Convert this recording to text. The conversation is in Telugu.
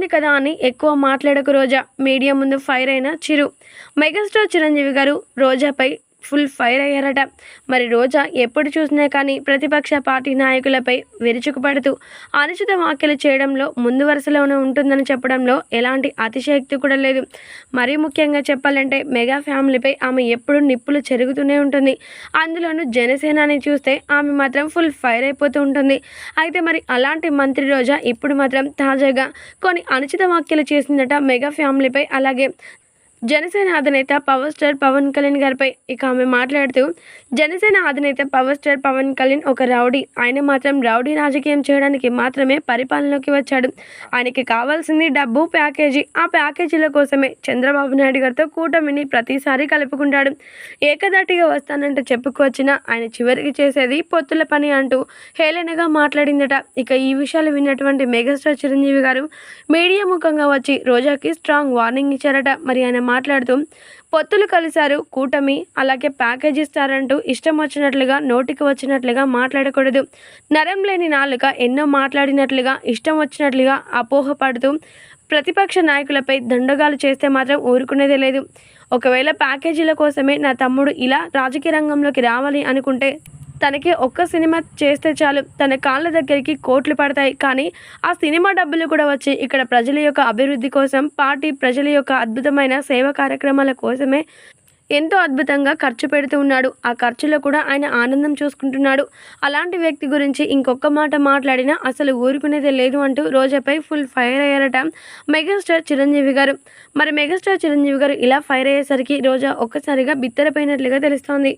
బాగుంది కదా అని ఎక్కువ మాట్లాడకు రోజా. మీడియా ముందు ఫైర్ అయిన చిరు. మెగాస్టార్ చిరంజీవి గారు రోజాపై ఫుల్ ఫైర్ అయ్యారట. మరి రోజా ఎప్పుడు చూసినా కానీ ప్రతిపక్ష పార్టీ నాయకులపై విరుచుకుపడుతూ అనుచిత వ్యాఖ్యలు చేయడంలో ముందు వరుసలోనే ఉంటుందని చెప్పడంలో ఎలాంటి అతిశయక్తి కూడా లేదు. మరీ ముఖ్యంగా చెప్పాలంటే మెగా ఫ్యామిలీపై ఆమె ఎప్పుడు నిప్పులు చెరుగుతూనే ఉంటుంది. అందులోనూ జనసేనని చూస్తే ఆమె మాత్రం ఫుల్ ఫైర్ అయిపోతూ ఉంటుంది. అయితే మరి అలాంటి మంత్రి రోజా ఇప్పుడు మాత్రం తాజాగా కొన్ని అనుచిత వ్యాఖ్యలు చేసిందట మెగా ఫ్యామిలీపై అలాగే జనసేన అధినేత పవర్ స్టార్ పవన్ కళ్యాణ్ గారిపై ఇక ఆమె మాట్లాడుతూ జనసేన అధినేత పవర్ స్టార్ పవన్ కళ్యాణ్ ఒక రౌడీ. ఆయన మాత్రం రౌడీ రాజకీయం చేయడానికి మాత్రమే పరిపాలనలోకి వచ్చాడు. ఆయనకి కావాల్సింది డబ్బు ప్యాకేజీ. ఆ ప్యాకేజీల కోసమే చంద్రబాబు నాయుడు గారితో కూటమిని ప్రతిసారి కలుపుకుంటాడు. ఏకదాటిగా వస్తానంటే చెప్పుకొచ్చిన ఆయన చివరికి చేసేది పొత్తుల పని అంటూ హేళనగా మాట్లాడిందట. ఇక ఈ విషయాలు విన్నటువంటి మెగాస్టార్ చిరంజీవి గారు మీడియా ముఖంగా వచ్చి రోజాకి స్ట్రాంగ్ వార్నింగ్ ఇచ్చారట. మరి ఆయన మాట్లాడుతూ పొత్తులు కలిశారు కూటమి అలాగే ప్యాకేజ్ ఇస్తారంటూ ఇష్టం వచ్చినట్లుగా నోటికి వచ్చినట్లుగా మాట్లాడకూడదు. నరం లేని నాలుక ఎన్నో మాట్లాడినట్లుగా ఇష్టం వచ్చినట్లుగా అపోహపడుతూ ప్రతిపక్ష నాయకులపై దండగాలు చేస్తే మాత్రం ఊరుకునేదే లేదు. ఒకవేళ ప్యాకేజీల కోసమే నా తమ్ముడు ఇలా రాజకీయ రంగంలోకి రావాలి అనుకుంటే తనకి ఒక్క సినిమా చేస్తే చాలు. తన కాళ్ళ దగ్గరికి కోట్లు పడతాయి. కానీ ఆ సినిమా డబ్బులు కూడా వచ్చి ఇక్కడ ప్రజల యొక్క అభివృద్ధి కోసం పార్టీ ప్రజల యొక్క అద్భుతమైన సేవా కార్యక్రమాల కోసమే ఎంతో అద్భుతంగా ఖర్చు పెడుతూ ఉన్నాడు. ఆ ఖర్చులో కూడా ఆయన ఆనందం చూసుకుంటున్నాడు. అలాంటి వ్యక్తి గురించి ఇంకొక మాట మాట్లాడినా అసలు ఊరుకునేదే లేదు అంటూ రోజాపై ఫుల్ ఫైర్ అయ్యారట మెగాస్టార్ చిరంజీవి గారు. మరి మెగాస్టార్ చిరంజీవి గారు ఇలా ఫైర్ అయ్యేసరికి రోజా ఒక్కసారిగా బిత్తరపోయినట్లుగా తెలుస్తోంది.